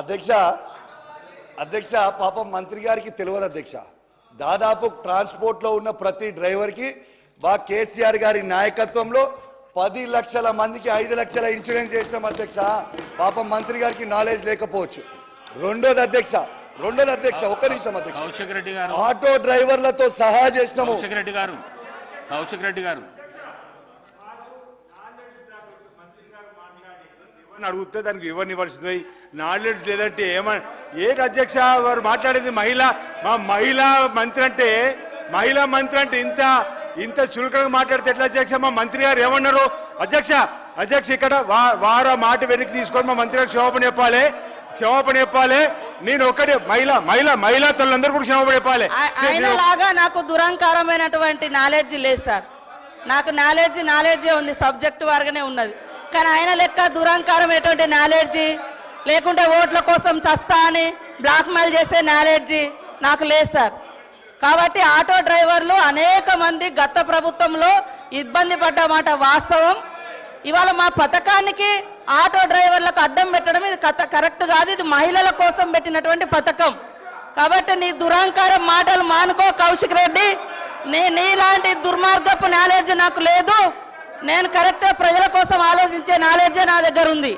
అధ్యక్ష అధ్యక్ష పాపం మంత్రి గారికి తెలియదు అధ్యక్ష. దాదాపు ట్రాన్స్పోర్ట్లో ఉన్న ప్రతి డ్రైవర్కి బా కేసీఆర్ గారి నాయకత్వంలో పది లక్షల మందికి ఐదు లక్షల ఇన్సూరెన్స్ చేసినాం అధ్యక్ష. పాపం మంత్రి గారికి నాలెడ్జ్ లేకపోవచ్చు. రెండోది అధ్యక్ష రెండోది అధ్యక్ష ఒక్క నిమిషం అధ్యక్ష. ఆటో డ్రైవర్లతో సహా చేసినాము. గారు కౌశిక్ రెడ్డి గారు. అడిగితే దానికి ఇవ్వనివ్వాల్సింది నాలెడ్జ్ లేదంటే ఏమని? ఏ అధ్యక్ష వారు మాట్లాడేది మహిళ? మా మహిళా మంత్రి అంటే మహిళా మంత్రి అంటే ఇంత ఇంత చులకనగా మాట్లాడితే ఎట్లా అధ్యక్ష? మా మంత్రి గారు ఏమన్నారు? అధ్యక్ష అధ్యక్ష ఇక్కడ వా- వారు మాట వెనక్కి తీసుకొని మా మంత్రి గారు క్షమాపణ చెప్పాలి. క్షమాపణ చెప్పాలి. నేను ఒక్కటే మహిళ మహిళ మహిళా తల్లందరూ కూడా క్షమాపణ చెప్పాలి. ఆ- ఆయన లాగా నాకు దురంకారమైనటువంటి నాలెడ్జ్ లేదు సార్. నాకు నాలెడ్జ్ నాలెడ్జే ఉంది. సబ్జెక్ట్ వారుగానే ఉన్నది. కానీ ఆయన లెక్క దురహంకారమైనటువంటి నాలెడ్జీ? లేకుంటే ఓట్ల కోసం చస్తా అని బ్లాక్మెయిల్ చేసే నాలెడ్జీ నాకు లేదు సార్. కాబట్టి ఆటో డ్రైవర్లు అనేక మంది గత ప్రభుత్వంలో ఇబ్బంది పడ్డమాట వాస్తవం. ఇవాళ మా పథకానికి ఆటో డ్రైవర్లకు అడ్డం పెట్టడం ఇది కథ కరెక్ట్ కాదు. ఇది మహిళల కోసం పెట్టినటువంటి పథకం. కాబట్టి నీ దురహంకారం మాటలు మానుకో కౌశిక్ రెడ్డి. నీ నీలాంటి దుర్మార్గపు నాలెడ్జ్ నాకు లేదు. నేను కరెక్ట్గా ప్రజల కోసం ఆలోచించే నాలెడ్జే నా దగ్గర ఉంది.